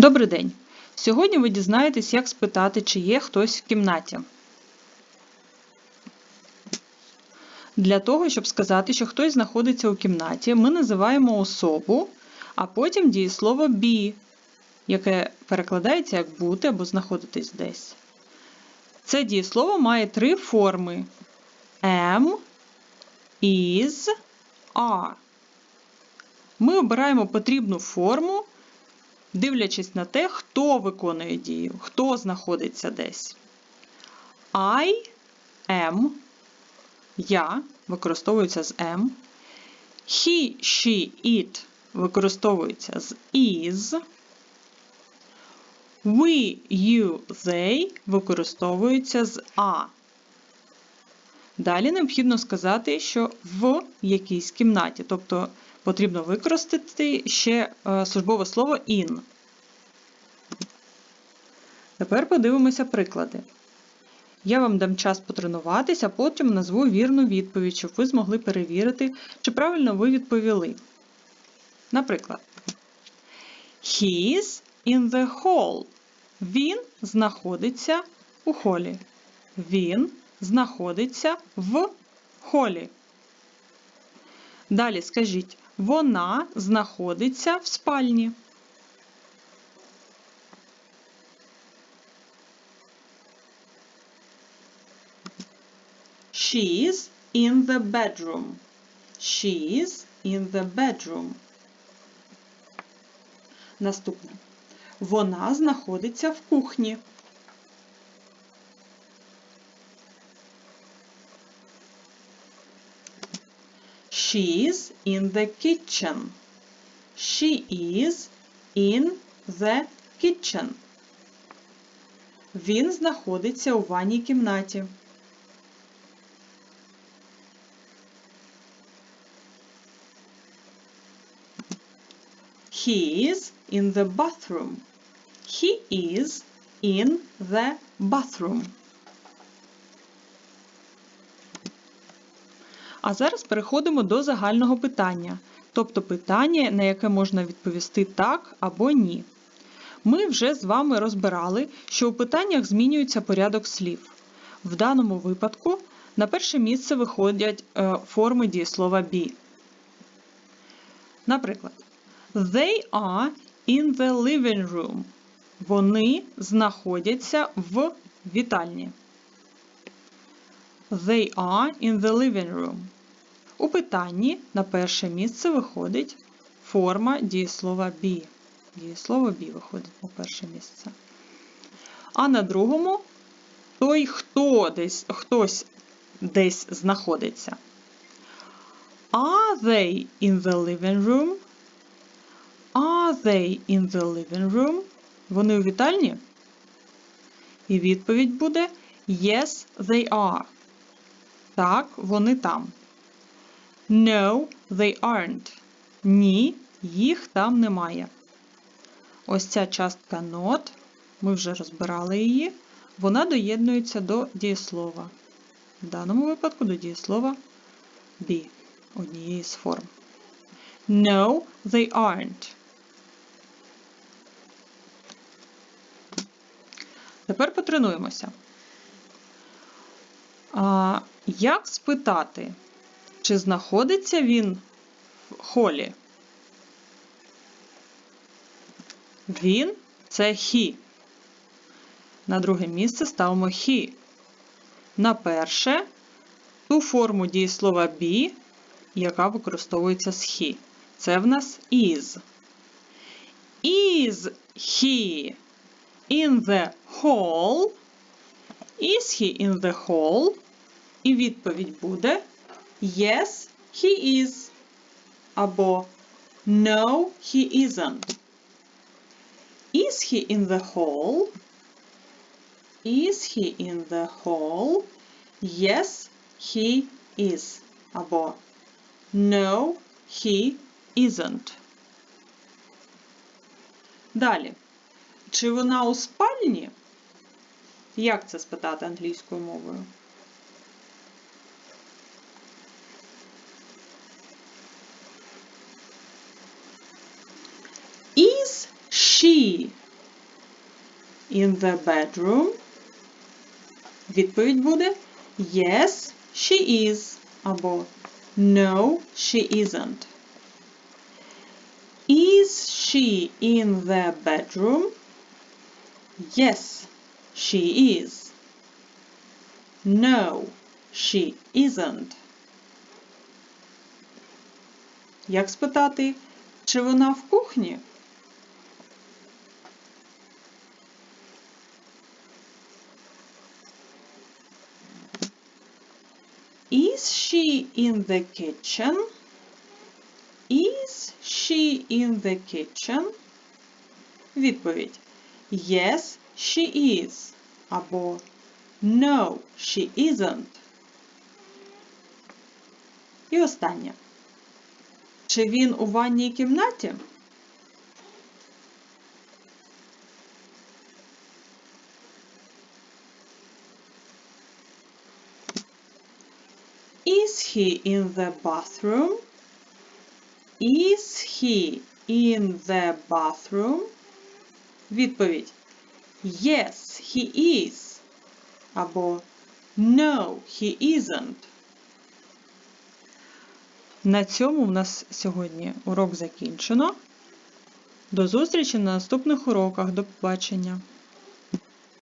Добрий день! Сьогодні ви дізнаєтесь, як спитати, чи є хтось в кімнаті. Для того, щоб сказати, що хтось знаходиться у кімнаті, ми називаємо особу, а потім дієслово be, яке перекладається як бути або знаходитись десь. Це дієслово має три форми: am, is, are. Ми обираємо потрібну форму, дивлячись на те, хто виконує дію, хто знаходиться десь. I am, я використовується з am. He, she, it використовується з is. We, you, they використовуються з a. Далі необхідно сказати, що в якійсь кімнаті, тобто потрібно використати ще е, службове слово in. Тепер подивимося приклади. Я вам дам час потренуватися, а потім назву вірну відповідь, щоб ви змогли перевірити, чи правильно ви відповіли. Наприклад, He is in the hall. Він знаходиться у холі. Він знаходиться в холі. Далі скажіть, вона знаходиться в спальні. She is in the bedroom. She is in the bedroom. Наступне. Вона знаходиться в кухні. She is in the kitchen. She is in the kitchen. Він знаходиться у ванній кімнаті. He is in the bathroom. He is in the bathroom. А зараз переходимо до загального питання, тобто питання, на яке можна відповісти так або ні. Ми вже з вами розбирали, що у питаннях змінюється порядок слів. В даному випадку на перше місце виходять е, форми дієслова be. Наприклад, They are in the living room. Вони знаходяться в вітальні. They are in the living room. У питанні на перше місце виходить форма дієслова be. Дієслово be виходить у перше місце. А на другому той, хто десь, хтось десь знаходиться. Are they in the living room? Are they in the living room? Вони у вітальні? І відповідь буде Yes, they are. Так, вони там. No, they aren't. Ні, їх там немає. Ось ця частка not, ми вже розбирали її, вона доєднується до дієслова. В даному випадку до дієслова be, однієї з форм. No, they aren't. Тепер потренуємося. А, Як спитати, чи знаходиться він в холі? Він це he. На друге місце ставимо he. На перше ту форму дієслова be, яка використовується з he. Це в нас is. Is he in the hall? Is he in the hall? І відповідь буде Yes, he is. Або No, he isn't. Is he in the hall? Is he in the hall? Yes, he is. Або No, he isn't. Далі. Чи вона у спальні? Як це спитати англійською мовою? Is she in the bedroom? Відповідь буде Yes, she is. Або No, she isn't. Is she in the bedroom? Yes, she is. No, she isn't. Як спитати, чи вона в кухні? Is she in the kitchen? Is she in the kitchen? Відповідь Yes, she is. Або No, she isn't. І останнє. Чи він у ванній кімнаті? Is he in the bathroom? Is he in the bathroom? Відповідь Yes, he is. Або No, he isn't. На цьому в нас сьогодні урок закінчено. До зустрічі на наступних уроках. До побачення!